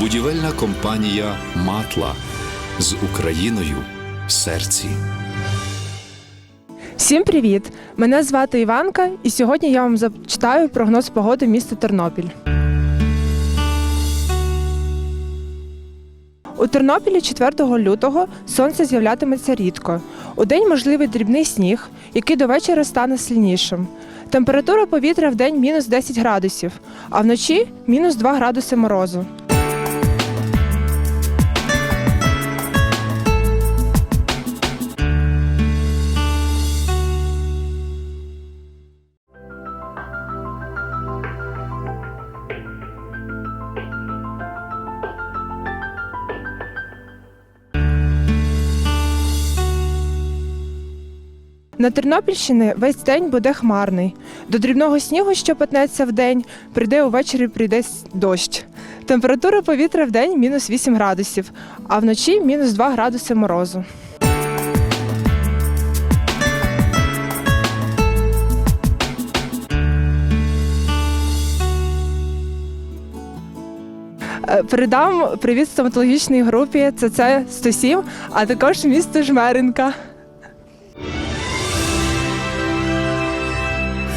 Будівельна компанія Матла з Україною в серці. Всім привіт! Мене звати Іванка, і сьогодні я вам зачитаю прогноз погоди міста Тернопіль. У Тернопілі 4 лютого сонце з'являтиметься рідко. У день можливий дрібний сніг, який до вечора стане сильнішим. Температура повітря в день мінус 10 градусів, а вночі мінус 2 градуси морозу. На Тернопільщині весь день буде хмарний. До дрібного снігу, що патнеться в день, прийде увечері прийде дощ. Температура повітря в день мінус 8 градусів, а вночі мінус 2 градуси морозу. Е, Передам привіт стоматологічній групі ЦЦ 107, а також місто Жмеринка.